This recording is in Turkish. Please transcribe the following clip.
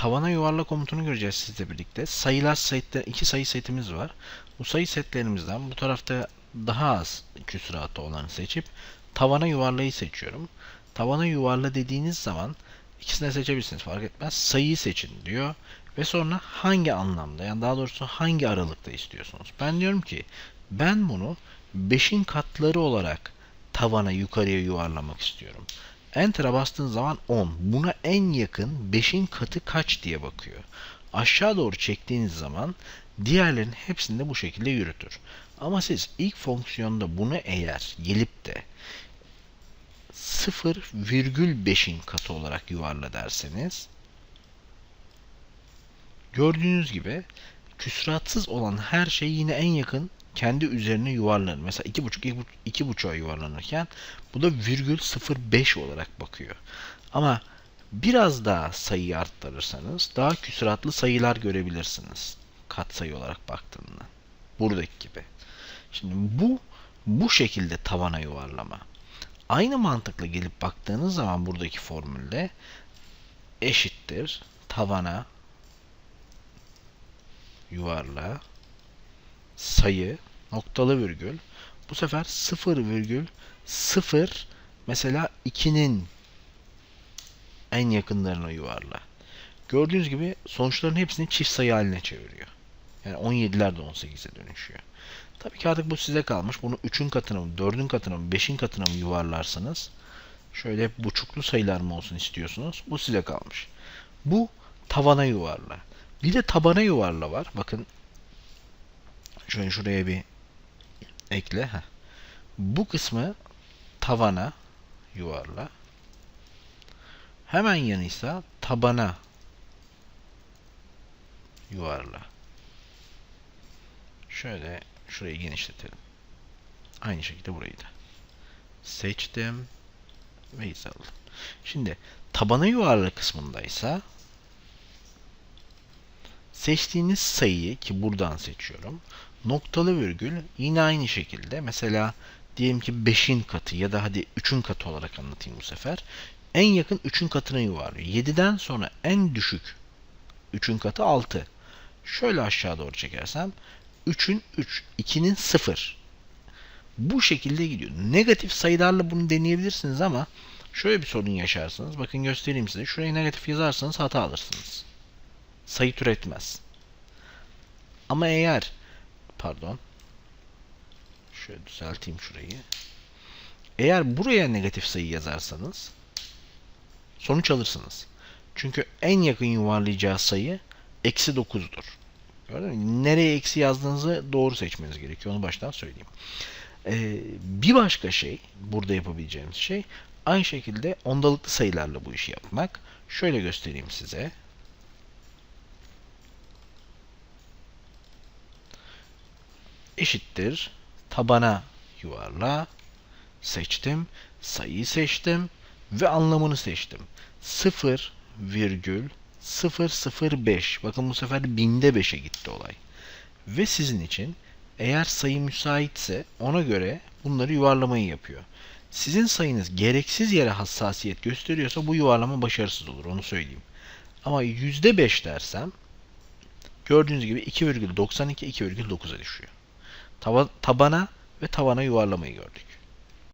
tavana yuvarla komutunu göreceğiz sizle birlikte. Sayılar setler, iki sayı setimiz var. Bu sayı setlerimizden bu tarafta daha az küsuratı olanı seçip tavana yuvarlayı seçiyorum. Tavana yuvarla dediğiniz zaman ikisini de seçebilirsiniz fark etmez. Sayıyı seçin diyor. Ve sonra hangi anlamda yani daha doğrusu hangi aralıkta istiyorsunuz? Ben diyorum ki ben bunu 5'in katları olarak tavana yukarıya yuvarlamak istiyorum. Enter'a bastığın zaman 10. Buna en yakın 5'in katı kaç diye bakıyor. Aşağı doğru çektiğiniz zaman diğerlerin hepsini de bu şekilde yürütür. Ama siz ilk fonksiyonda bunu eğer gelip de 0,5'in katı olarak yuvarla derseniz gördüğünüz gibi küsuratsız olan her şey yine en yakın kendi üzerine yuvarlanır. Mesela 2,5 2,5'a yuvarlanırken bu da virgül 0,5 olarak bakıyor. Ama biraz daha sayıyı arttırırsanız daha küsuratlı sayılar görebilirsiniz. Katsayı olarak baktığında. Buradaki gibi. Şimdi bu bu şekilde tavana yuvarlama. Aynı mantıkla gelip baktığınız zaman buradaki formülde eşittir tavana yuvarla sayı noktalı virgül bu sefer 0 virgül 0 mesela 2'nin en yakınlarına yuvarla. Gördüğünüz gibi sonuçların hepsini çift sayı haline çeviriyor. Yani 17'ler de 18'e dönüşüyor. Tabii ki artık bu size kalmış. Bunu 3'ün katına mı, 4'ün katına mı, 5'in katına mı yuvarlarsanız şöyle hep buçuklu sayılar mı olsun istiyorsunuz? Bu size kalmış. Bu tavana yuvarla. Bir de tabana yuvarla var. Bakın şöyle şuraya bir ekle. Heh. Bu kısmı tavana yuvarla. Hemen yanıysa tabana yuvarla. Şöyle şurayı genişletelim. Aynı şekilde burayı da. Seçtim ve hizaladım. Şimdi tabana yuvarla kısmındaysa seçtiğiniz sayıyı ki buradan seçiyorum. Noktalı virgül yine aynı şekilde mesela diyelim ki 5'in katı ya da hadi 3'ün katı olarak anlatayım bu sefer. En yakın 3'ün katına yuvarlıyor. 7'den sonra en düşük 3'ün katı 6. Şöyle aşağı doğru çekersem 3'ün 3, 2'nin 0. Bu şekilde gidiyor. Negatif sayılarla bunu deneyebilirsiniz ama şöyle bir sorun yaşarsınız. Bakın göstereyim size. Şuraya negatif yazarsanız hata alırsınız. Sayı türetmez. Ama eğer pardon şöyle düzelteyim şurayı. Eğer buraya negatif sayı yazarsanız sonuç alırsınız. Çünkü en yakın yuvarlayacağı sayı eksi 9'dur. Gördün mü? Nereye eksi yazdığınızı doğru seçmeniz gerekiyor. Onu baştan söyleyeyim. Ee, bir başka şey, burada yapabileceğimiz şey aynı şekilde ondalıklı sayılarla bu işi yapmak. Şöyle göstereyim size. Eşittir. Tabana yuvarla. Seçtim. Sayıyı seçtim. Ve anlamını seçtim. 0 virgül 005. Bakın bu sefer binde 5'e gitti olay. Ve sizin için eğer sayı müsaitse ona göre bunları yuvarlamayı yapıyor. Sizin sayınız gereksiz yere hassasiyet gösteriyorsa bu yuvarlama başarısız olur onu söyleyeyim. Ama %5 dersem gördüğünüz gibi 2,92 2,9'a düşüyor. Taba, tabana ve tavana yuvarlamayı gördük.